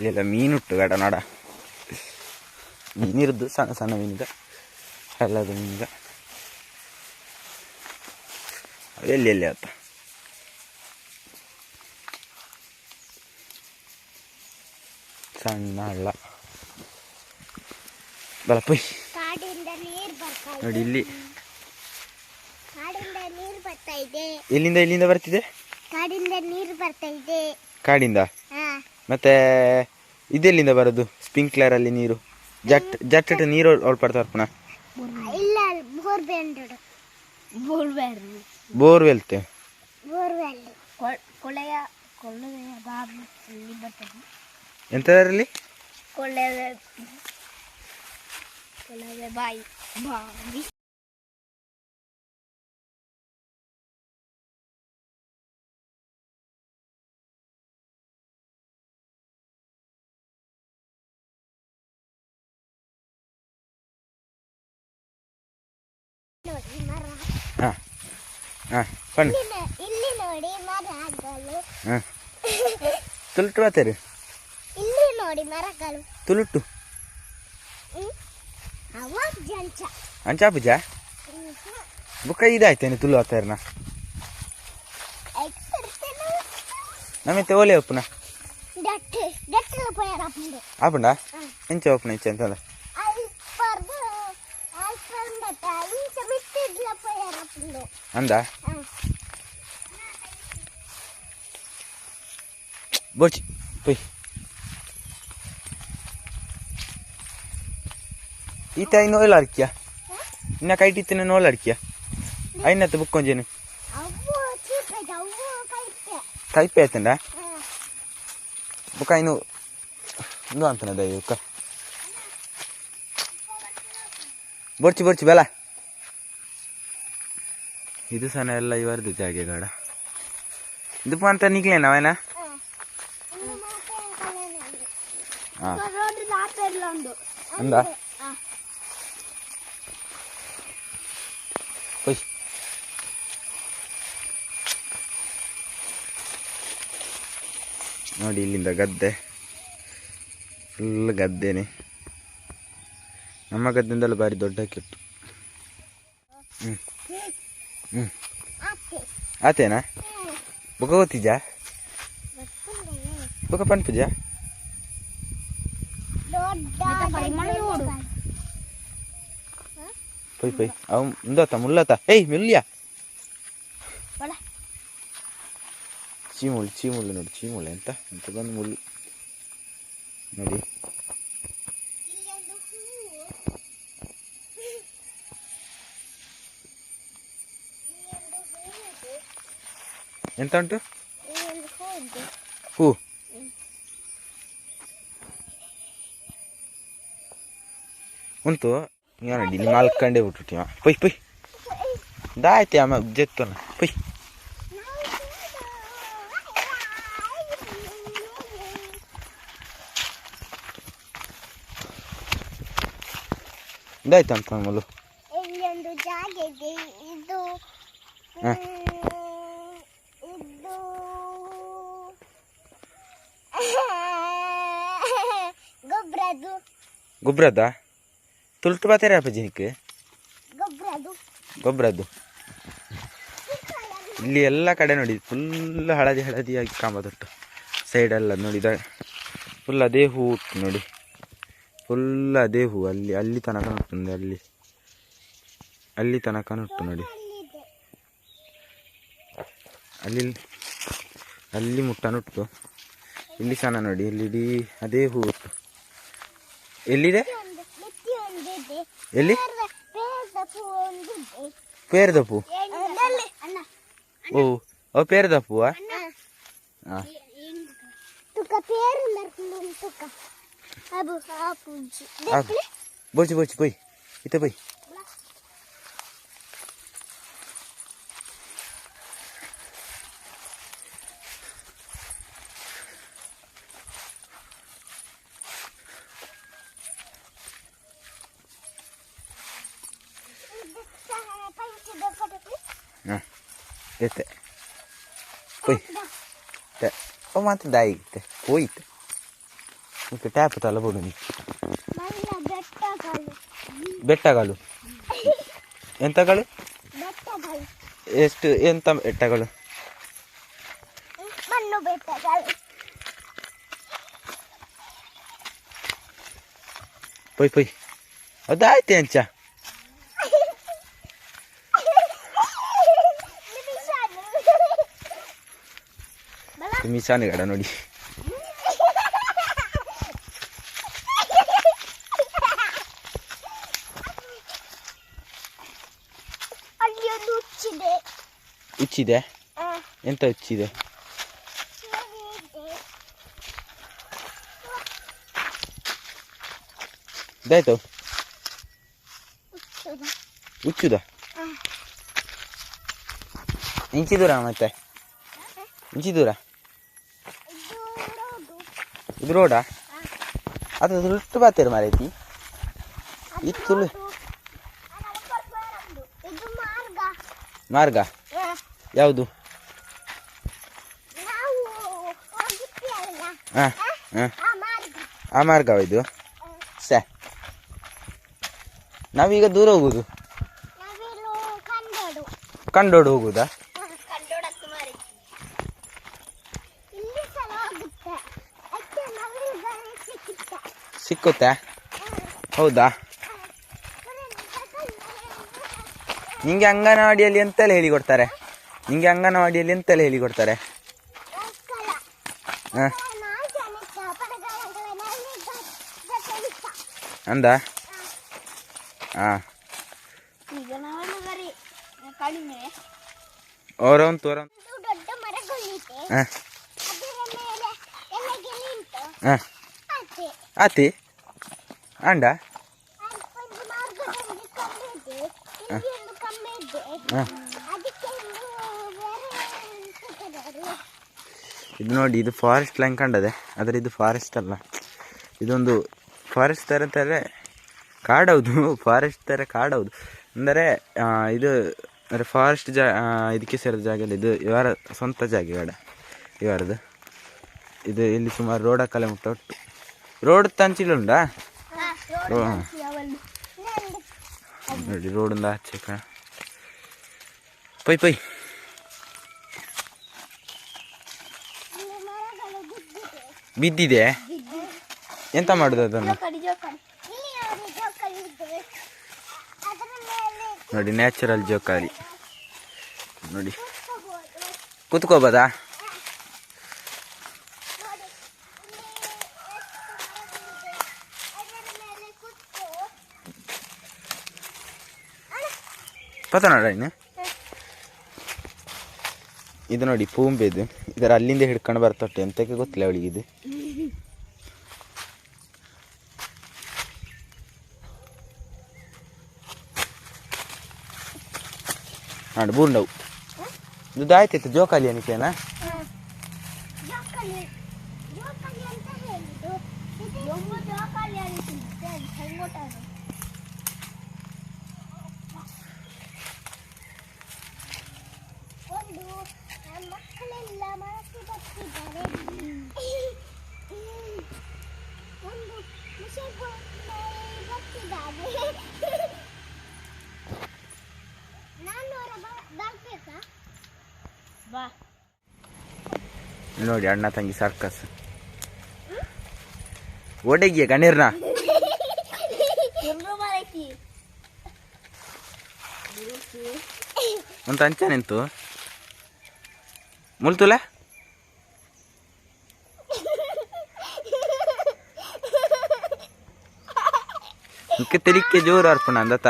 ಇಲ್ಲೆಲ್ಲ ಮೀನುಟ್ಟು ಬೇಡ ನೋಡ. ಮೀನಿರುದು ಸಣ್ಣ ಸಣ್ಣ ಮೀನಿದ. ಎಲ್ಲದು ಮೀನಿದ. ಎಲ್ಲಿ ಎಲ್ಲಿ ಆತ? ಸಣ್ಣ ಅಲ್ಲ ಬಲಪೊಯ್ ನೋಡಿ ಇಲ್ಲಿ. ಎಲ್ಲಿಂದ ಎಲ್ಲಿಂದ ಬರ್ತಿದೆ? ಕಾಡಿಂದ ನೀರು ಬರ್ತಾ ಇದೆ. ಕಾಡಿಂದ? ಮತ್ತೆ ಇದೆಲ್ಲಿಂದ ಬರೋದು? ಸ್ಪ್ರಿಂಕ್ಲರ್ ಅಲ್ಲಿ ನೀರು. ಜಟ್ ಜಟ್ ನೀರು ಒಳಪಡ್ತಾರ ಪುನಃ ಇಲ್ಲ ಬೋರ್ವೆಲ್ ಕೊಳೆ ಬಾಯಿ ಬೋರ್ವೆಲ್ ಹಾಂ ಬನ್ನಿ. ಇಲ್ಲಿ ನೋಡಿ ಮರಗಳು ಹಾಂ. ಮಾತಾರು ಇಲ್ಲಿ ನೋಡಿ ಮರಗಳು. ಅವ ಅಂಚಾ ಪೂಜ? ಬುಕ್ಕ ಇದಾಯ್ತೇನೆ ತುಳು ಆತಾರನ ನಮಗೆ ಓಲೆ ಒಪ್ಪುನ? ಆಪುಂಡ ಎಂಚ ಒಪ್ಪುನ ಇಂಚ ಅಂತಂದ. ಅಂದ ಬೋಚಿ ಪೊಯ್ ಈತ ಇನ್ನು ಓಲ ಅರ್ಕಿಯ ಇನ್ನ ಕೈಟಿತ್ತಿನ ನೋಲ ಅರ್ಕಿಯ ಐನತ್ತು ಬುಕ್ಕೊಂಜೇನು ಅವು ಚೀಪೈತೆ ಅವು ಕೈಪೆ ಕೈಪೆ ಆಯ್ತಂಡ ಬುಕ್ಕ ಇನ್ನು ಇಂದು ಅಂತನ ದಯ ಬುಕ್ಕ ಬೋರ್ಚಿ ಬೋರ್ಚಿ ಬೇಲ ಇದು ಸಣ್ಣ ಎಲ್ಲ ಇವರದು ಜಾಗೆ ಗಾಡ. ಇದು ಅಂತ ನಿಗ್ಲೇನ ಅಂದ? ಹೊಯ್ ನೋಡಿ ಇಲ್ಲಿಂದ ಗದ್ದೆ. ಫುಲ್ ಗದ್ದೆನೆ. ನಮ್ಮ ಗದ್ದೆಯಿಂದಲೂ ಭಾರಿ ದೊಡ್ಡ ಕೆಟ್ಟು ಹ್ಞೂ ಹ್ಞೂ ಆತೆ ಆತೇನಾ? ಬುಕ್ಕ ಗೊತ್ತಿದ್ಯಾ? ಬುಕ್ಕ ಪನ್ ಪೂಜಾ ಪೈ ಪೊಯ್. ಅವ್ ಮುಂದತ್ತ ಮುಲ್ಲತ್ತ ಏಯ್ ಮೆಲ್ಲಿಯಾ ಒಳ. ಚೀಮುಳ್ಳು ಚೀಮುಳ್ಳು ನೋಡಿ ಚೀಮುಳ್ಳು ಎಂತ? ಅಂತ ಬಂದು ಮುಳ್ಳು ನೋಡಿ ಇಲ್ಲೊಂದು ಹೂವು ಇಲ್ಲೊಂದು ಹೂವು ಎಂತ ಉಂಟು ಇಲ್ಲೊಂದು ಹೂವು ಹೂ. ಉಂಟು. ಇವ ನೋಡಿ ಇಲ್ಲಿ ಮಲ್ಕಂಡೇ ಬಿಟ್ಟು ಪೊಯ್ ಪೊಯ್ ದಾಯ್ತಿ ಆಮ ಜೆತ್ತನ ಪೊಯ್ ಇದಾಯ್ತು ಅಂತ ಮಲ್ಲು ಇಲ್ಲೊಂದು ಜಾಗ ಇದೆ. ಇದು ಹ. ಮ್, ಇದು ಗೊಬ್ಬರದು ಗೊಬ್ಬರದ ತುಳ್ತು ಬಾತಾರೆ ಅಪ್ಪಾಜಿ ನಿಕ್ಕೆ ಗೊಬ್ಬರದು ಗೊಬ್ಬರದ್ದು ಇಲ್ಲಿ ಎಲ್ಲ ಕಡೆ ನೋಡಿ ಫುಲ್ ಹಳದಿ ಹಳದಿಯಾಗಿ ಕಾಂಬದುಂಟು ಸೈಡೆಲ್ಲ ನೋಡಿದ ಫುಲ್ ಅದೇ ಹೂವು ಉಂಟು ನೋಡಿ. ಫುಲ್ ಅದೇ ಹೂವು ಅಲ್ಲಿ ಅಲ್ಲಿ ತನಕ ಉಂಟು ಅಲ್ಲಿ. ಅಲ್ಲಿ ತನಕ ಉಂಟು ನೋಡಿ. ಅಲ್ಲಿ ಅಲ್ಲಿ ಮುಟ್ಟ ಮುಟ್ಟನುಟ್ಟು ಇಲ್ಲಿ ಸಣ್ಣ ನೋಡಿ ಇಲ್ಲಿ ಇಡೀ ಅದೇ ಹೂವು ಉಂಟು ಎಲ್ಲಿದೆ? ಒಂದು ನೆತ್ತಿ ಒಂದಿದೆ ಎಲ್ಲಿ ಪೇರದ ಪೂ ಒಂದಿದೆ ಪೇರದ ಹೂ ಅದಲ್ಲಿ ಅಣ್ಣ ಓ ಅವು ಪೇರದ ಹೂವಾ ಅಣ್ಣ ಹಾಂ ತುಕ Este. Uy. Te. Toma te dai. Te. Uite. Uite tap tala bघून. मला ಬೆಟ್ಟ ಕಾಲು. ಬೆಟ್ಟ ಕಾಲು. ಎಂತ ಕಾಲು? ಬೆಟ್ಟ ಕಾಲು. ಎಷ್ಟು ಎಂತ ಬೆಟ್ಟಗಳು? ಮಣ್ಣು ಬೆಟ್ಟಗಳು. ಪೊಯ್ ಪೊಯ್. ಅದಾಯ್ತು ಅಂಚಾ. ಮಿಸಾನ್ ಗಡ ನೋಡಿ ಹುಚ್ಚಿದೆ. ಎಂತ ಇದೆ. ಇದಾಯ್ತು. ಹುಚ್ಚುದ. ಹುಚ್ಚುದ? ಇಂಚಿ ದೂರ ಮತ್ತೆ? ಇಂಚಿ ದೂರ ಇದು ರೋಡು. ಇದು ರೋಡಾ? ಅದು ದೊಡ್ಡ ಬಾತೇರು ಮಾರೈತಿ. ಇತ್ತು ಮಾರ್ಗ. ಯಾವುದು? ಹಾಂ ಹಾಂ. ಆ ಮಾರ್ಗ. ಆ ಮಾರ್ಗವ ಇದು? ಸ. ನಾವೀಗ ದೂರ ಹೋಗುದು? ಕಂಡೋಡು ಹೋಗುದಾ? ಸಿಕ್ಕುತ್ತಾ. ಹೌದಾ? ನಿಂಗೆ ಅಂಗನವಾಡಿಯಲ್ಲಿ ಎಂತೆಲ್ಲ ಹೇಳಿಕೊಡ್ತಾರೆ? ನಿಂಗೆ ಅಂಗನವಾಡಿಯಲ್ಲಿ ಎಂತೆಲ್ಲ ಹೇಳಿಕೊಡ್ತಾರೆ? ಹಾಂ? ಅಂದ? ಹಾಂ. ಅವರೊಂದು ತೋರ ಹಾಂ. ಹಾಂ. ಆತಿ? ಅಂಡ ಇದೆ ನೋಡಿ ಇದು ಫಾರೆಸ್ಟ್ ಲೈನ್ ಕಂಡದೆ. ಆದರೆ ಇದು ಫಾರೆಸ್ಟ್ ಅಲ್ಲ. ಇದೊಂದು ಫಾರೆಸ್ಟ್ ಥರ ಅಂತಾರೆ ಕಾಡೌದು. ಫಾರೆಸ್ಟ್ ಥರ ಕಾಡೌದು. ಅಂದರೆ ಇದು ಅಂದರೆ ಫಾರೆಸ್ಟ್ ಜಾ ಇದಕ್ಕೆ ಸೇರಿದ ಜಾಗದಲ್ಲಿ ಇದು ಇವರ ಸ್ವಂತ ಜಾಗ ಇವರದು. ಇದು ಇಲ್ಲಿ ಸುಮಾರು ರೋಡ ಕಲೆ ಮುಟ್ಟ ಒಟ್ಟು ರೋಡ್ ತಂಚಿಲ್ಲುಂಡ ರೋಡ್ ನೋಡಿ ರೋಡಿಂದ ಆಚೆ ಪೈ ಪೈ. ಬಿದ್ದಿದೆ. ಎಂತ ಮಾಡುದು ಅದನ್ನು? ನೋಡಿ ನ್ಯಾಚುರಲ್ ಜೋಕಾಲಿ. ನೋಡಿ. ಕೂತ್ಕೋಬೋದಾ ನೋಡಿ ಇಲ್ಲಿ ಎಷ್ಟು ಮರಗಳಿದೆ. ಅದರ ಮೇಲೆ ಕೂತು ಪತ ನೋಡ ಇದು ನೋಡಿ ಪೂಂಬೆ ಇದು. ಇದರ ಅಲ್ಲಿಂದ ಹಿಡ್ಕೊಂಡು ಬರ್ತೊಟ್ಟೆ ಎಂತಕ್ಕೆ ಗೊತ್ತಿಲ್ಲ ಅವಳಿಗೆ ಇದು. ನೋಡಿ ಬೂರ್ಂಡವು ಇದು ಆಯ್ತಾಯ್ತು, ಜೋಕಾಲಿ ಅನಿಕೆನಾ ಜೋಕಾಲಿ ಜೋಕಾಲಿ ಅಂತ ಹೇಳಿದ್ದು ಇದು ತುಂಬ ಜೋಕಾಲಿ ಅನಿಸಿದೆ ಹೆಂಗೋಟಾണ് ಒಂದು ಆ ಮಕ್ಕಳೆಲ್ಲ ಮನಸ್ಸು ಬರ್ತಿದ್ದಾರೆ ಒಂದು ಮುಷೆಗೊಂಡು ಬರ್ತಿದ್ದಾರೆ ನಾನು ಅವರ ಬರ್ಬೇಕಾ ಬಾ ನೋಡಿ ಅಣ್ಣ ತಂಗಿ ಸರ್ಕಸ್ ಒಡಗಿಯ ಗಣೀರ್ನ. ಒಂದು ಅಂತ ಅಂಚ ನಿಂತು. ಮುಲ್ತುಲ ತೆಲಿಕ್ಕೆ ಜೋರು ಅರ್ಪಣ ಅಂದತ?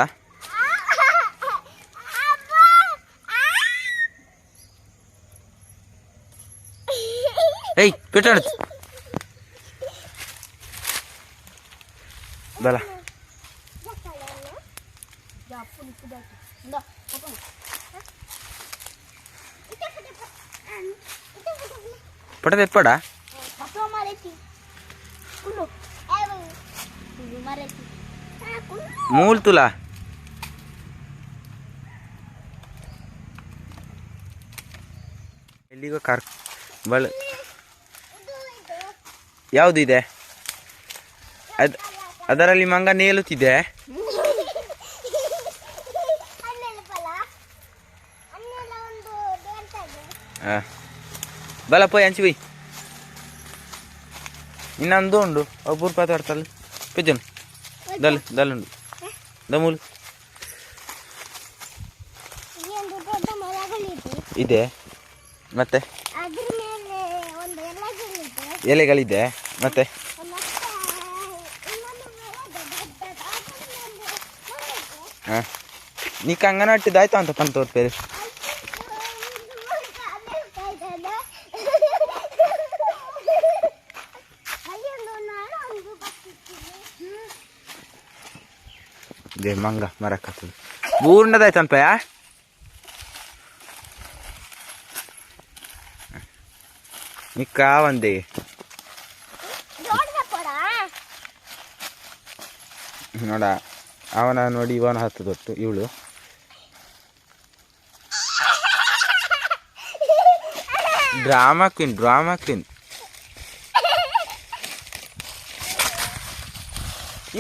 ఏయ్ పెట్టాడు. బల పడ తెప్పాడా? మూల్తులా? వెళ్ళిగో కర్ వాళ్ళు ಬಳ ಯಾವುದು ಇದೆ ಅದ್ ಅದರಲ್ಲಿ ಮಂಗ ನೇಲುತ್ತಿದೆ? ಹಾಂ ಪೋಯ್ ಹಂಚಿ ಬೈ. ಇನ್ನೊಂದು ಉಂಡು. ಒಬ್ಬರು ಪಾತಾಡ್ತಲ್ಲ ಪಿಜನ್ ದಲ್ ದಲ್ಲುಂಡು ಉಂಡು ಮರಗಳಿದೆ ಇದೆ. ಮತ್ತೆ? ಎಲೆಗಳಿದೆ. ಮತ್ತೆ? ಹ. ನೀಕ ಅಂಗನಟ್ಟಿದ್ದಾಯ್ತು ಅಂತ ಪಂತ ತೋರ್ಪೇರು ದೇ ಮಂಗ ಮರಕತ್ತದ ಬೂರ್ಣದಾಯ್ತು ಅನ್ಪಯ ನಿಕ್ಕ ಒಂದೇ. ನೋಡ. ಅವನ ನೋಡಿ ಇವನ ಹತ್ತು ತೊಟ್ಟು ಇವಳು. Drama queen drama queen.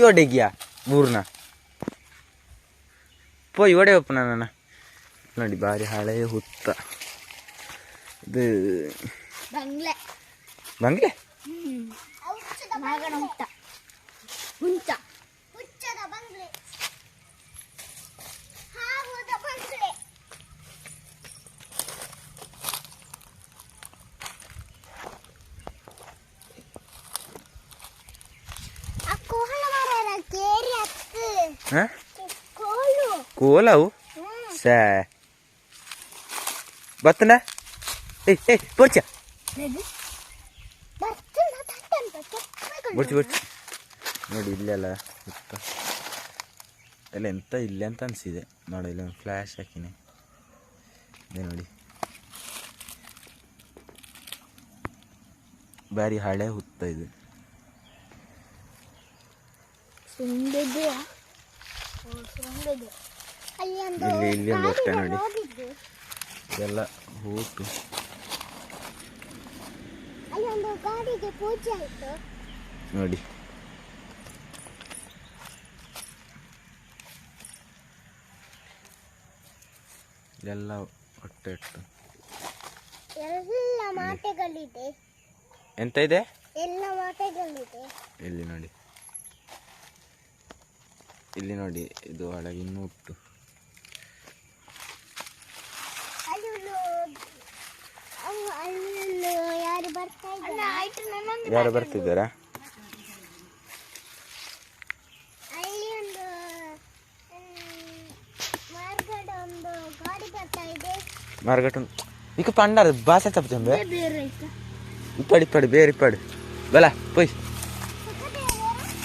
ಇವಡೆಗ್ಯಾ ಮೂರ್ನ. ಪೋ ಇವಡೆ ಒಪ್ಪ ನನ್ನ ನೋಡಿ ಬಾರಿ ಹಳೆಯ ಹುತ್ತ. ಇದು ಬಂಗ್ಲೆ. ಬಂಗ್ಲೆ? ಹುಂಚ ಹುಚ್ಚದ ಬಂಗ್ಲೆ ಹಾವುದ ಬಂಗ್ಲೆ ಆ ಕೋಲ ಮರ ಕೇರಿ ಹತ್ತು ಹಾಂ ಕೋಲು ಕೋಲವು? ಸಾ. ಬತ್ತನ? ಏಯ್ ಏಯ್ ಬರ್ಚ. ಬರ್ಚಿ ಬರ್ಚಿ. ನೋಡಿ ಇಲ್ಲೆಲ್ಲ ಸುತ್ತ ಎಲ್ಲ ಎಂತ ಇಲ್ಲ ಅಂತ ಅನಿಸಿದೆ. ನೋಡಿ ಇಲ್ಲ ಫ್ಲ್ಯಾಶ್ ಹಾಕಿನಿ. ಇದೆ ನೋಡಿ. ಬಾರಿ ಹಳೆ ಹುತ್ತ ಇದು ಸುಂದದ್ದು ಓ, ಸುಂದದ್ದು. ಅಲ್ಲಿ ಒಂದು ಇಲ್ಲಿ ಇಲ್ಲಿ ಒಂದು ಅಷ್ಟೇ ನೋಡಿ. ಎಲ್ಲ ಹೂತು ಹೂಟು ನೋಡಿ. ಎಲ್ಲ ಹೊಟ್ಟೆ ಇಟ್ಟು. ಎಲ್ಲ ಮಾತೆಗಳಿದೆ ಎಂತ ಇದೆ? ಎಲ್ಲ ಮಾತೆಗಳಿದೆ ಇಲ್ಲಿ ನೋಡಿ. ಇಲ್ಲಿ ನೋಡಿ ಇದು ಒಳಗೆ ಇನ್ನೂ ಉಟ್ಟು ಅಲ್ಲಿ ಯಾರು ಬರ್ತಿದ್ದಾರೆ? ಆಯ್ತು ನನ್ನೊಂದು ಯಾರು ಬರ್ತಿದ್ದಾರಾ ಅಲ್ಲಿ ಒಂದು ಮ್, ಮಾರ್ಗಡ ಒಂದು ಗಾಡಿ ಬರ್ತಾ ಇದೆ ಮಾರ್ಗಟ್ ಈಗ ಪಂಡಾರ ಭಾಷೆ ತಪ್ಪಂಬೆ ಬೇರೆ ಇಪ್ಪಡಿ ಬೇರೆ ಇಪ್ಪಡಿ ಬಲ ಪೊಯ್ ಬೇರೆ ಮಾರ್ಗ ಬೇರೆ ನೀಕ ಅಂಗನವಾಡಿದಾಯ್ತು ಅಂತ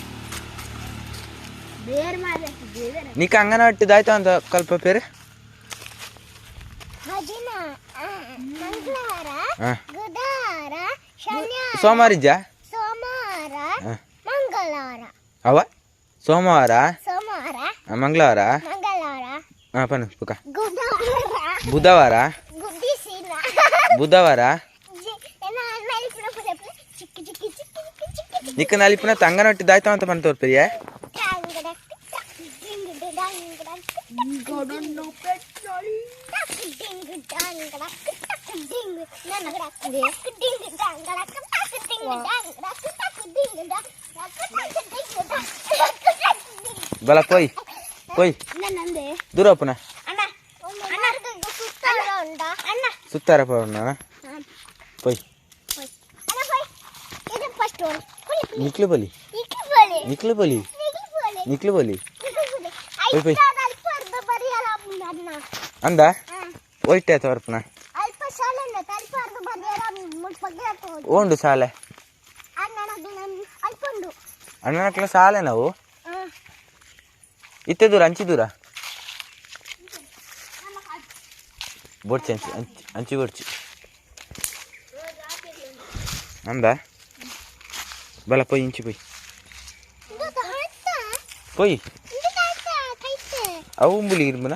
ಕಲ್ಪ ಪೇರೆ ಭಜನ ಕಂಗನ ಹಟ್ಟಿದಾಯ್ತು ಅಂತ ಕಲ್ಪ ಶನಿವಾರ ಸೋಮವಾರ ಇದ್ಯಾ? ಸೋಮವಾರ ಹಾಂ. ಮಂಗಳವಾರ. ಅವ? ಸೋಮವಾರ? ಮಂಗಳವಾರ? ಹಾಂ ಪುಕ. ಬುಧವಾರ? ಬುಧವಾರ? ನಿಕ್ಕ ನಾಲಿಪ್ಪನ ತಂಗನ ಹೊಟ್ಟಿದ್ದಾಯ್ತು ಅಂತ ಬಂದು ತೋರ್ಪೇರಿಯ ಬಲ ಪೊಯ್ ಪೊಯ್ ನಂದೆ ದೂರ ಪುನಃ ಅಣ್ಣ ಅಣ್ಣ ಸುತ್ತಾರ ಉಂಟಾ ಅಣ್ಣ ಸುತ್ತಾರ ಪವನ ಪೊಯ್ ಅಣ್ಣ ಹೋಯ್ ಇದು ಫಸ್ಟ್ ಒನ್ ನಿಕ್ಲು ಬಲಿ. ಇಕ್ಕಿ ಬಳಿ ನಿಕ್ಲು ಬಲಿ. ಇಕ್ಕಿ ಬಳಿ ನಿಕ್ಲು ಬಲಿ. ಹೋಯ್ ಪೊಯ್ ಅಲ್ಪ ಅರ್ಧ ಬರೆಯಲ್ಲ ಅಣ್ಣ ಅಂದ? ಒಯ್ಟೆ ತೋರ್ಪನ ಅಲ್ಪ ಶಾಲೆನ ಅಲ್ಪ ಅರ್ಧ ಬರೆಯಲ್ಲ ಮುಟ್ಪಗ್ಗೆ ಹಾಕೋದು ಓಂಡು ಸಾಲೆ ಅಣ್ಣ ಅದು ನನ್ನ ಅಲ್ಪೊಂದು ಅಣ್ಣನ ಕ್ಲ ಸಾಲೆ ನಾವು? ಹಾಂ. ಇತ್ತೆ ದೂರ ಅಂಚಿ ದೂರ? ಬೊಡ್ಚಿ ಅಂಚಿ ಅಂಚಿ ಅಂಚಿ ಬೊಡ್ಚಿ. ಅಂದ ಬಲ ಪೊಯ್ ಇಂಚಿ ಪೊಯ್. ಇದು ತಾಯ್ತ ಪೊಯ್. ಇದು ತಾಯ್ತ ಕೈತೆ? ಅವು ಬುಲಿ ಇರ್ಬನ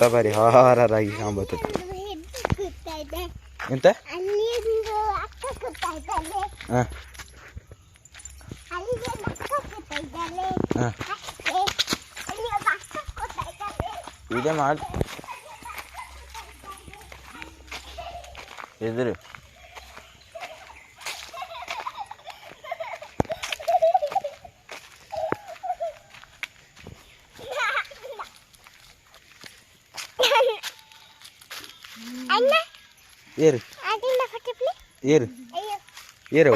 ಕುತ್ತ ಬಾರಿ ಹಾರಾರಾಗಿ ಕಾಂಬತ್ತು ಒಂದು ಇದೆ ಎಂತ? ಇದ್ದಾಳೆ ಹಾಂ. ಇದೇ ಮಾಡಿ. ಎದುರು ಅಣ್ಣ ಏರು. ಏರು. ಏರು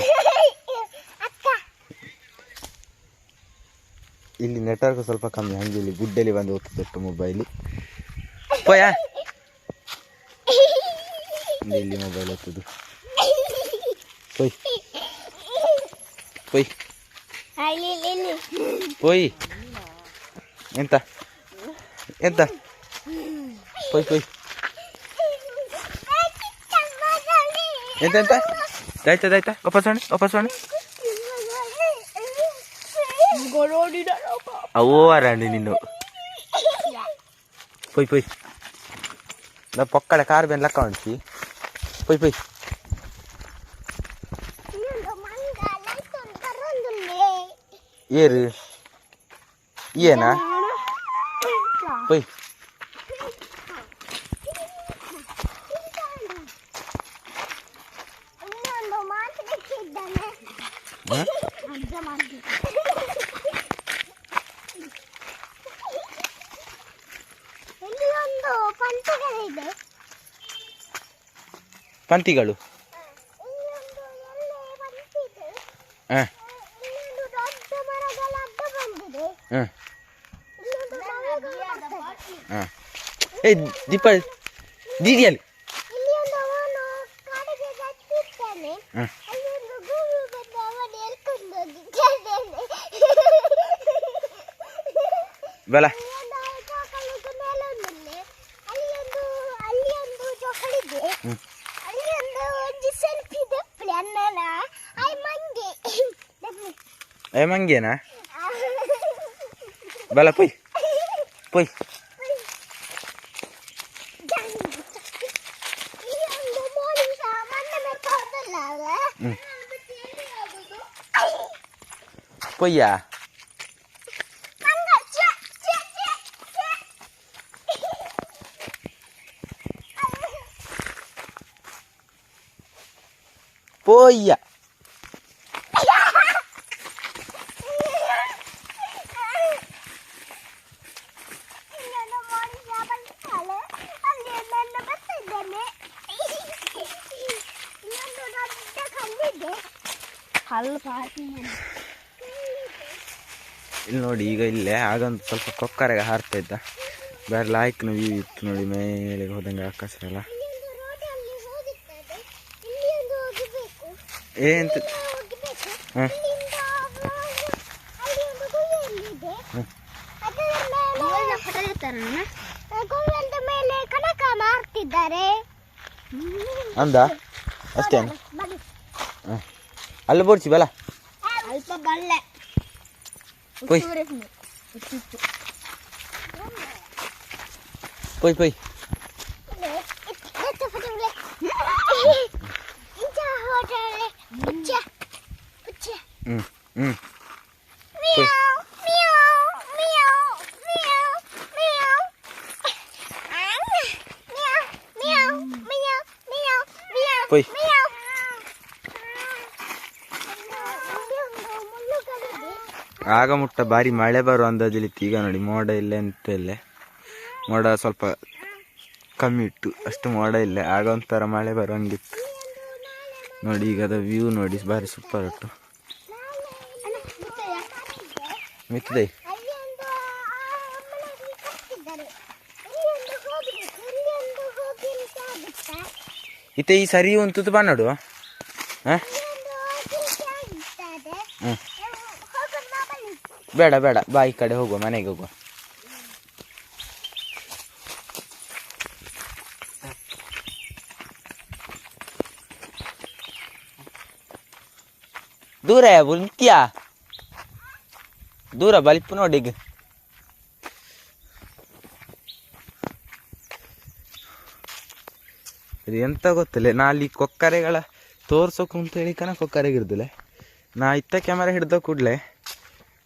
ಇಲ್ಲಿ ನೆಟ್ವರ್ಕ್ ಸ್ವಲ್ಪ ಕಮ್ಮಿ. ಹಂಗೆ ಇಲ್ಲಿ ಗುಡ್ಡಲ್ಲಿ ಬಂದು ಹೋಗ್ತದೆ ಮೊಬೈಲ್ ಪೋಯ. ಇಲ್ಲಿ ಮೊಬೈಲ್ ಓದ್ತದು ಪೊಯ್. ಪೊಯ್. ಪೊಯ್. ಎಂತ? ಎಂತ? ಪೊಯ್ ಪೊಯ್. ಎಂತ ಎಂತ ದಾಯ್ತಾ ದಾಯ್ತಾ ವಾಪಸ್ ಮಾಡಿ ವಾಪಸ್ ಮಾಡಿ ಅವೋ ಅರಾಂಡಿ ನಿನ್ನು ಪೊಯ್ ಪೊಯ್. ನಾ ಪಕ್ಕಡ ಕಾರ್ ಬೆನ್ ಲಕ್ಕ ಉಂಟಿ ಪೊಯ್ ಪೊಯ್ ಏರು ಏನ ಪೊಯ್ ಇನ್ನೊಂದು ಮಾತಾಡ್ತಿದ್ದಾನೆ ಹ? ಅರ್ಧ ಮಾಡಿ ಇಲ್ಲಿ ಒಂದು ಪಂಚಗಳಿದೆ ಪಂತಿಗಳು ಹಾಂ. ಹಾಂ. ಹಾಂ. ಏ ದೀಪ ದೀದಿಯಲ್ಲಿ ಹ್ಞೂ ಹಾಂ. ಬಲ. ಒಂದು ಜೋಕಾಲಿಗೆ ಮೇಲೆ ಒಂದಿದೆ ಅಲ್ಲಿ ಒಂದು ಅಲ್ಲಿ ಒಂದು ಜೋಕಾಲಿದೆ ಹ್ಮ್. ಅಲ್ಲಿ ಒಂದು ಒಂದು ಸೆಲ್ಫಿ ದಪ್ಪಲಿ ಅನ್ನನ ಐ ಮಂಗೆ ದಪ್ಪಲಿ. ಏ ಮಂಗೇನಾ ಬಲ ಪೊಯ್ ಪೊಯ್ ಈ ಒಂದು ಮೋಳಿ ಸಹ ಮಣ್ಣು ಮೇಲೆ ಹೋದಲ್ಲ ಅವ? ಹ್ಮ್. ಐ, ಪೊಯ್ಯ ಮಂಗ, ಛೆ, ಛೆ, ಛೆ, ಛೆ. ಪೊಯ್ಯ ಇನ್ನೊಂದು ಮೋಳಿ ಸಹ ಬಂದಿದ್ದಾಳೆ. ಅಲ್ಲಿ ನನ್ನ ಬರ್ತಿದ್ದಾನೆ. ಇನ್ನೊಂದು ದೊಡ್ಡ ಕಲ್ಲಿದೆ ಕಲ್ಲು ಪಾತಿ ಇಲ್ಲಿ ನೋಡಿ, ಈಗ ಇಲ್ಲೇ, ಹಾಗಂತ ಸ್ವಲ್ಪ ಕೊಕ್ಕರೆಗೆ ಹಾರ್ತಾ ಇದ್ದ. ಬೇರೆ ಲಾಯ್ಕ್ ವ್ಯೂ ಇತ್ತು ನೋಡಿ ಮೇಲೆ ಹೋದಂಗೆ ಆಕಾಶ ಎಲ್ಲ. ಇಲ್ಲಿಂದ ಅಂದ? ಅಷ್ಟೇ ಅಲ್ಲಿ ಬಲ್ಲ ಏ ಪೊಯ್ ಪೊಯ್ ಪೊಯ್ ಆಗ ಮುಟ್ಟ ಭಾರಿ ಮಳೆ ಬರುವ ಅಂದಾಜಲ್ಲಿತ್ತು. ಈಗ ನೋಡಿ, ಮೋಡ ಇಲ್ಲ ಅಂತ ಇಲ್ಲ. ಮೋಡ ಸ್ವಲ್ಪ ಕಮ್ಮಿ ಇಟ್ಟು ಅಷ್ಟು ಮೋಡ ಇಲ್ಲ. ಆಗ ಒಂಥರ ಮಳೆ ಬರೋಂಗಿತ್ತು ನೋಡಿ, ಈಗ ಅದ ವ್ಯೂ ನೋಡಿ, ಭಾರಿ ಸೂಪರ್ ಉಂಟು. ಮಿತ್ತದೆ ಇತ್ತ, ಈ ಸರಿ ಒಂದು ತುತ್ತು ನೋಡು ಹಾಂ ಇಲ್ಲಿ ಒಂದು ಹೋಗ್ಲಿಕ್ಕೆ ಆಗುತ್ತದೆ ಹ್ಞೂ ಬೇಡ ಬೇಡ. ಬಾಯಿ ಕಡೆ ಹೋಗುವ, ಮನೆಗೆ ಹೋಗುವ. ದೂರ ನಿತ್ಯ ದೂರ, ಬಲ್ಪ್ ನೋಡಿ ಈಗ ಇದು ಎಂತ ಗೊತ್ತಿಲ್ಲ ನಾ ಅಲ್ಲಿ ಕೊಕ್ಕರೆಗಳ ತೋರ್ಸೋಕು ಅಂತ ಹೇಳಿ ಕನ ಕೊಕ್ಕರೆಗೆ ಇರ್ದಿಲ್ಲ ನಾ ಇತ್ತ ಕ್ಯಾಮರಾ ಹಿಡ್ದ ಕೂಡಲೇ.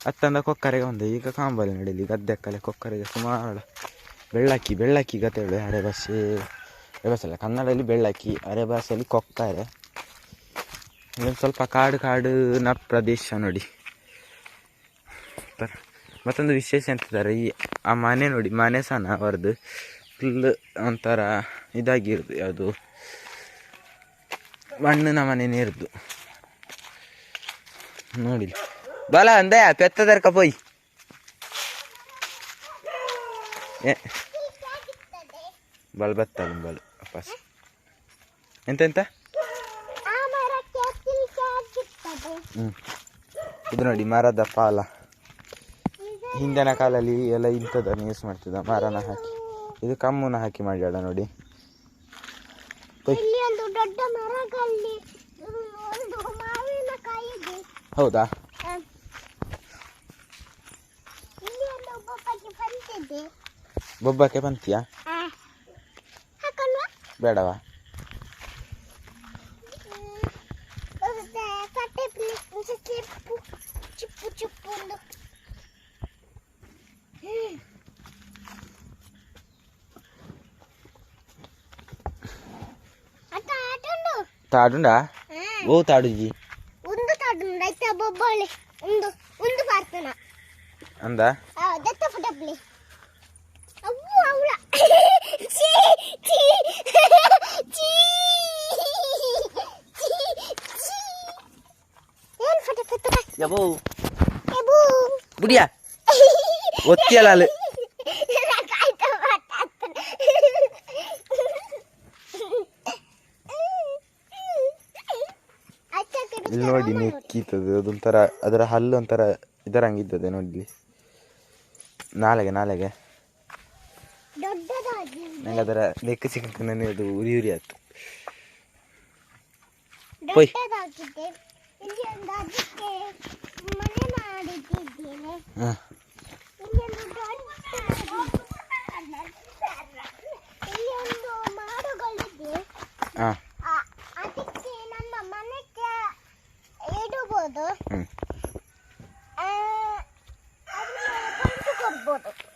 ಅತ್ತಂದ ಕೊಕ್ಕರೆಗೆ ಒಂದು. ಈಗ ಕಾಂಬಲ್ ನಡೀಲಿ. ಗದ್ದೆಕ್ಕಲೆ ಕೊಕ್ಕರೆಗೆ ಸುಮಾರು ಬೆಳ್ಳಕ್ಕಿ ಬೆಳ್ಳಕ್ಕಿ ಗತೆ ಹೇಳಿ ಅರೆ ಭಾಷೆ ಅರೆ ಅಲ್ಲ ಕನ್ನಡದಲ್ಲಿ ಬೆಳ್ಳಕ್ಕಿ ಅರೆ ಭಾಷೆಯಲ್ಲಿ ಕೊಕ್ಕರೆ. ಇನ್ನೊಂದು ಸ್ವಲ್ಪ ಕಾಡು ಕಾಡಿನ ಪ್ರದೇಶ ನೋಡಿ. ಮತ್ತೊಂದು ವಿಶೇಷ ಅಂತಿದ್ದಾರೆ ಈ ಆ ಮನೆ ನೋಡಿ, ಮನೆ ಸಹ ಅವರದ್ದು ಫುಲ್ ಒಂಥರ ಇದಾಗಿರೋದು ಯಾವುದು? ಮಣ್ಣಿನ ಮನೆನೇ ಇರೋದು. ನೋಡಿ ಬಲ ಅಂದೆ ಪೆತ್ತದರ್ಕ ಪೋಯ್. ಏ. ಬಲ್ ಬತ್ತಲ್ಲ ಬಲ್ ವಾಪಸ್. ಅಪ್ಪಸ್ ಎಂತ ಆ ಮರಕ್ಕೆ ಚಿಲ್ಕೆ ಆಗಿರ್ತದೆ ಹ್ಞೂ ಇದು ನೋಡಿ ಮರದ ಪಾಲ. ಹಿಂದಿನ ಕಾಲಲ್ಲಿ ಎಲ್ಲ ಇಂಥದ್ದನ್ನು ಯೂಸ್ ಮಾಡ್ತಿದ್ದ ಮರನ ಹಾಕಿ. ಇದು ಕಮ್ಮುನ ಹಾಕಿ ಮಾಡ್ಯಾಳ ನೋಡಿ. ಕೊಯ್ ಒಬ್ಬೊಬ್ಬಕ್ಕೆ ಬಂದಿದೆ ಬೊಬ್ಬಕ್ಕೆ ಬಂತೀಯಾ ಆ. ಹಾಕಲ್ವಾ ಬೇಡವಾ ಹ್ಮ್. ಮತ್ತೆ ಕಟ್ಟೆ ಪ್ಲೇಸ್ ಚಿಪ್ಪು ಚಿಪ್ಪು ಚಿಪ್ಪು ಒಂದು ಹ್ಮ್. ಆಟ ಆಟ ಉಂಡು ತಾಡುಂಡ ಹಾ. ಓ ತಾಡುಜಿ ಒಂದು ತಾಡುಂಡು ಆಯ್ತಾ ಬೊಬ್ಬಾಳೆ ಒಂದು ಒಂದು ಕಾಯ್ತಾ ಮಾತಾಡ್ತಾನೆ ಆಚೆ ಕಡೆ ಇಲ್ಲಿ ನೋಡಿ ನೆಕ್ಕೀತದೆ ಅದೊಂಥರ ಅದರ ಹಲ್ಲು ಒಂಥರ ಇದರ ಹಂಗಿದ್ದದೆ ನೋಡಿ ಇಲ್ಲಿ ನಾಳೆಗೆ ನಾಳೆಗೆ ದೊಡ್ಡದಾಗಿ ನಂಗೆ ಅದರ ಲೆಕ್ಕ ಸಿಕ್ಕ ನನಗೆ ಅದು ಉರಿ ಉರಿ ಆಯ್ತು. ಹಾಂ. ಹಾಂ.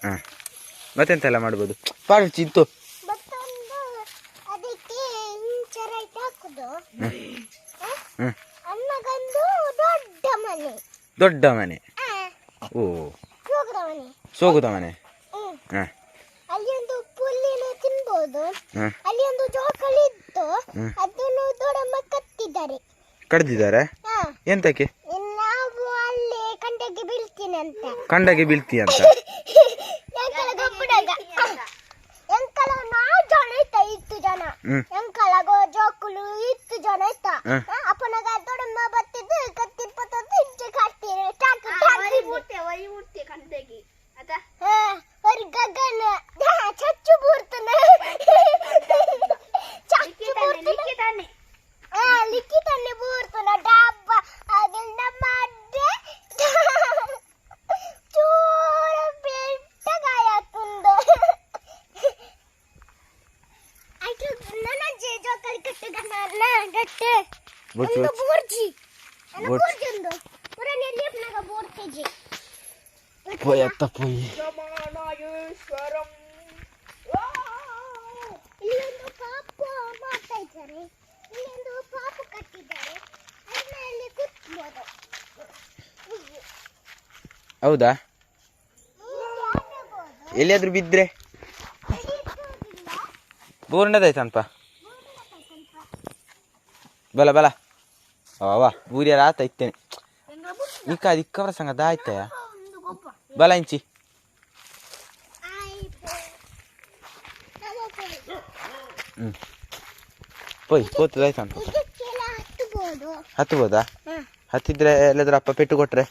ಹ್ಞೂ ಅದನ್ನ ಎಲ್ಲ ಮಾಡ್ಬೋದು? ಪಾಡು ಚಿಂತು. ದೊಡ್ಡ ಮನೆ. ದೊಡ್ಡ ಮನೆ. ಆ, ಓ. ಸೋಗುದ ಮನೆ. ಹಾಂ. ಅಲ್ಲಿ ಒಂದು ಪುಲ್ಲಿನ ತಿನ್ಬೋದು. ಅಲ್ಲಿ ಒಂದು ಜೋಕಾಲಿ ಇತ್ತು ಹ್ಮ್. ಅದನ್ನು ದೊಡ್ಡಮ್ಮ ಕತ್ತಿದ್ದಾರೆ ಕಡ್ದಿದ್ದಾರೆ? ಹಾ. ಎಂತಕ್ಕೆ? ನಾವು ಅಲ್ಲಿ ಕಂಟೆಗೆ ಬೀಳ್ತೀನಿ ಅಂತ ಕಂಡಗೆ ಬೀಳ್ತಿ ಅಂತ ಎಂಕಲ ಗೊಬ್ಬಡಗ ಎಂಕಲ ನಾವು ಜನ ಇತ್ತ ಇತ್ತು ಜನ ಹ್ಮ್. ಎಂಕಲ ಜೋಕುಲು ಇತ್ತು ಜನ ಇತ್ತ ಹ್ಮ್. ಆ, ಅಪ್ಪನಗ ದೊಡ್ಡಮ್ಮ ಹೌದಾ? ಎಲ್ಲಿಯಾದ್ರೂ ಬಿದ್ರೆ. ಹಿಡಿಯುವುದಿಲ್ಲ ಬೂರ್ಣದಾಯ್ತನಪ ಬಲ ಬಲ. ಅವ ಊರಿಯರ ಆತ ಇತ್ತೇನೆ. ಇಕ್ಕ ಅದು ಇಕ್ಕವರ ಸಂಗದ ಆಯ್ತಾಯ ಬಲ ಇಂಚಿ. ಹ್ಮ್. ಪೋಯ್ ಹತ್ಬೋದಾ? ಹತ್ತಿದ್ರೆ ಎಲ್ಲಾದ್ರೂ ಅಪ್ಪ ಪೆಟ್ಟು ಕೊಟ್ರೆ?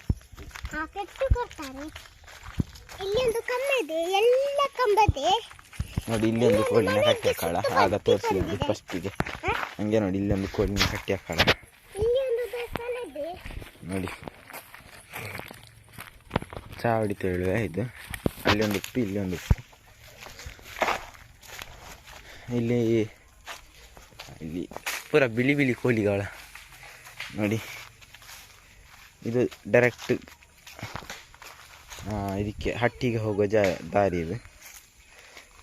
ನೋಡಿ ಇಲ್ಲಿ ಒಂದು ಕೋಳಿನ ಕಟ್ಟಿ ಕಾಳ. ಆಗ ತೋರಿಸಿದ್ವಿ ಫಸ್ಟಿಗೆ ಹಂಗೆ ನೋಡಿ ಇಲ್ಲಿ ಒಂದು ಕೋಳಿ ಕಟ್ಟಿ ಹಾಕೋಣ. ಇದೆ. ನೋಡಿ. ಚಾವಡಿ ಹೇಳುವೆ ಇದು? ಅಲ್ಲಿ ಒಂದು ಉಪ್ಪು ಇಲ್ಲಿ ಒಂದು ಉಪ್ಪು. ಇಲ್ಲಿ ಇಲ್ಲಿ ಪೂರ ಬಿಳಿ ಬಿಳಿ ಕೋಳಿಗಳ ನೋಡಿ. ಇದು ಡೈರೆಕ್ಟ್ ಇದಕ್ಕೆ ಹಟ್ಟಿಗೆ ಹೋಗೋ ಜಾ ದಾರಿ ಇದು.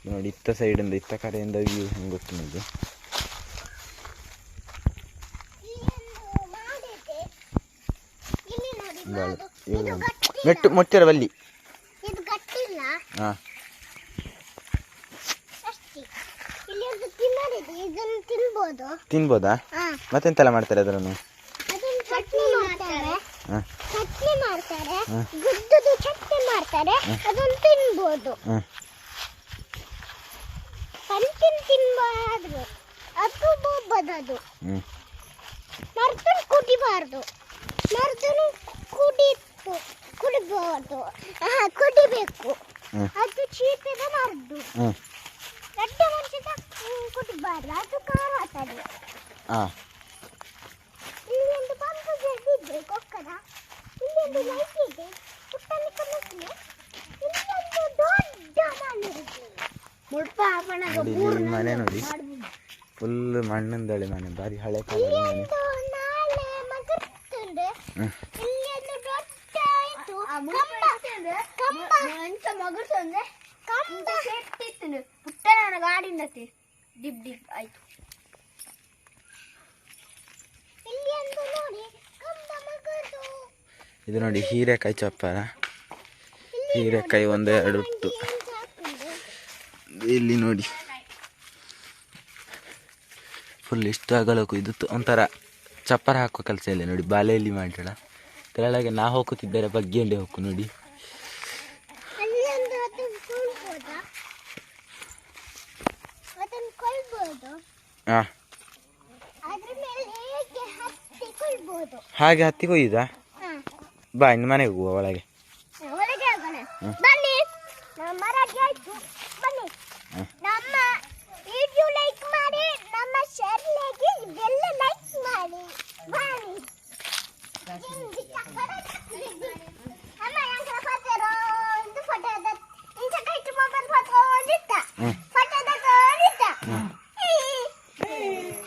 ನೋಡಿ ಇತ್ತ ಸೈಡಿಂದ ಇತ್ತ ಕಡೆಯಿಂದ ವ್ಯೂ ಹೆಂಗೆ ಗೊತ್ತು ನೋಡಿ ಇಲ್ಲಿ ಒಂದು ಮಾಡಿದೆ ಇಲ್ಲಿ ನೋಡಿ ಬಾಳ. ಮಾಡು. ಇವು ಇದು ಗಟ್ಟಿ ಮೆಟ್ಟು ಮುಚ್ಚರ ಬಲ್ಲಿ. ಇದು ಗಟ್ಟಿಲ್ಲ ಹಾಂ. ತಿನ್ಬೋದು. ತಿನ್ಬೋದಾ? ಹಾ. ಮತ್ತೆಂತೆಲ್ಲ ಮಾಡ್ತಾರೆ ಅದರನ್ನು ಚಟ್ನಿ ಮಾಡ್ತಾರೆ. ಹಾಂ. ಚಟ್ನಿ ಮಾಡ್ತಾರೆ. ಹಾ. ಗುದ್ದದು ಚಟ್ನಿ ಮಾಡ್ತಾರೆ. ಅದನ್ನು ತಿನ್ಬೋದು. ಹಾಂ. ಪಂಚಿನ್ ತಿನ್ಬಾರ್ದು. ಅದು ಬೋಗ್ಬೋದು ಅದು ಹ್ಞೂ ಮರ್ದನ್ ಕುಡಿಬಾರ್ದು ಮರ್ದನು ಕುಡಿತು ಕುಡಿಬಾರ್ದು ಆಹಾ, ಕುಡಿಬೇಕು. ಅದು ಚೀಟದ ದೊಡ್ಡ ಮನುಷ್ಯದ ಕುಡಿಬಾರ್ದು. ಅದು ಖಾರ ಆಗ್ತದೆ ಇಲ್ಲಿ ಒಂದು ಪಂಪು ಇದೆ ಕೊಕ್ಕದ ಇಲ್ಲಿ ಒಂದು ಲೈಟ್ ಇದೆ ಪುಟ್ಟನೆ ಕನಸಿದೆ ಇಲ್ಲಿ ಒಂದು ದೊಡ್ಡ ಮನೆ ಇದೆ ನೋಡಿ. ಇಲ್ಲಿ ಮನೆ ನೋಡಿ ಫುಲ್ ಮಣ್ಣಿಂದಳೆ ಮನೆ ಬಾರಿ ಹಳೆ ಕಾಲದ ಮನೆ ಆಯ್ತು ಇದು ನೋಡಿ ಹೀರೆಕಾಯಿ ಚಪ್ಪರ ಹೀರೆಕಾಯಿ ಒಂದು ಎರಡು ಉಟ್ಟು ಇಲ್ಲಿ ನೋಡಿ ಫುಲ್ ಇಷ್ಟ ಆಗಲಕ್ಕೂ ಇದು ಒಂಥರ ಚಪ್ಪರ ಹಾಕೋ ಕೆಲಸ ಇಲ್ಲ ನೋಡಿ ಬಾಲೆಯಲ್ಲಿ ಮಾಡಿರಲ್ಲ ಕೆಳಗೆ ನಾ ಹೋಗುತ್ತಿದ್ದರೆ ಬಗ್ಗೆಂಡೆ ಹೋಗು ನೋಡಿ. ಹಾಂ ಹೇಗೆ ಹತ್ತಿ ಕೊಯ್ಯುದಾ? ಬಾ ಇನ್ನು ಮನೆಗೆ ಹೋಗುವ ಒಳಗೆ.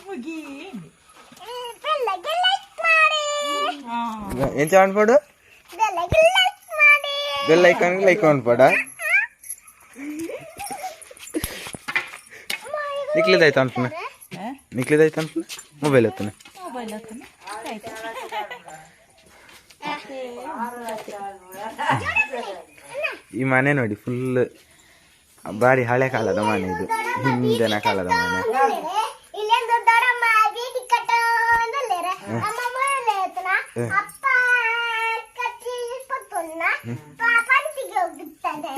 ಒಂದಿತ್ತ ಬೆಲ್ಲಗೆ ಲೈಕ್ ಮಾಡಿ ಎಂತ ಅನ್ಪಡು ಬೆಲ್ಲಗೆ ಲೈಕ್ ಮಾಡಿ ಬೆಲ್ಲ ಐಕಾನ್ ಲೈಕ್ ಅನ್ಪಡ ನಿಕ್ಲಿದಾಯ್ತು ಅನ್ಪನ ನಿಕ್ಲಿದಾಯ್ತು ಅನ್ಪನ ಮೊಬೈಲ್ ಎತ್ತನ ಈ ಮನೆ ನೋಡಿ ಫುಲ್ ಭಾರಿ ಹಳೆ ಕಾಲದ ಮನೆ ಇದು. ಹಿಂದಿನ ಕಾಲದ ಮನೆ.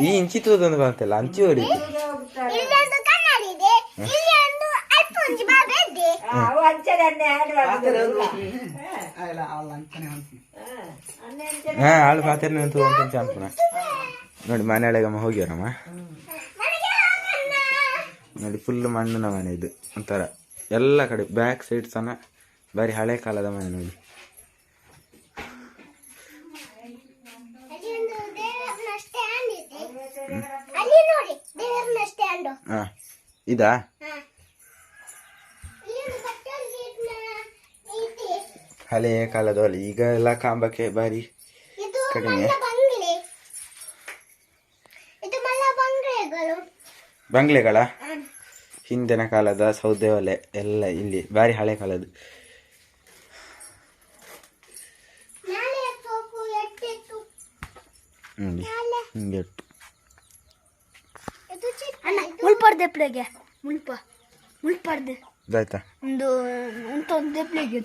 ಈ ಇಂಚಿ ತೋದೊಂದು ಬಂತಲ್ಲ ಅಂಚಿ. ಹೊಡಿ ಹಾಂ ಆಳು ಪಾತ್ರೆ ಅಂತ ನೋಡಿ ಮನೆಯೊಳಗಮ್ಮ ಹೋಗ್ಯಾರಮ್ಮ. ನೋಡಿ ಫುಲ್ ಮಣ್ಣಿನ ಮನೆ ಇದು ಒಂಥರ. ಎಲ್ಲ ಕಡೆ ಬ್ಯಾಕ್ ಸೈಡ್ ಸಹ ಭಾರಿ ಹಳೆ ಕಾಲದ ಮನೆ ನೋಡಿ. ಹಾ ಇದೆ? ಹಳೆಯ ಕಾಲದ ಒಲೆ ಈಗ ಎಲ್ಲ ಕಾಂಬಕ್ಕೆ ಬಾರಿ ಕಡಿಮೆ. ಬಂಗ್ಲೆಗಳು. ಹಿಂದಿನ ಕಾಲದ ಸೌದೆ ಒಲೆ ಎಲ್ಲ ಇಲ್ಲಿ ಬಾರಿ ಹಳೆ ಕಾಲದ್ದು. ಮುಳ್ಪಡ್ದೆ ಪ್ಲೇಗೆ ಮುಳ್ಪ ಮುಳ್ಪಾಡ್ದೆ. ಆಯ್ತಾ ಒಂದು ಅಂತ ಒಂದು ಪ್ಲೇಗೆ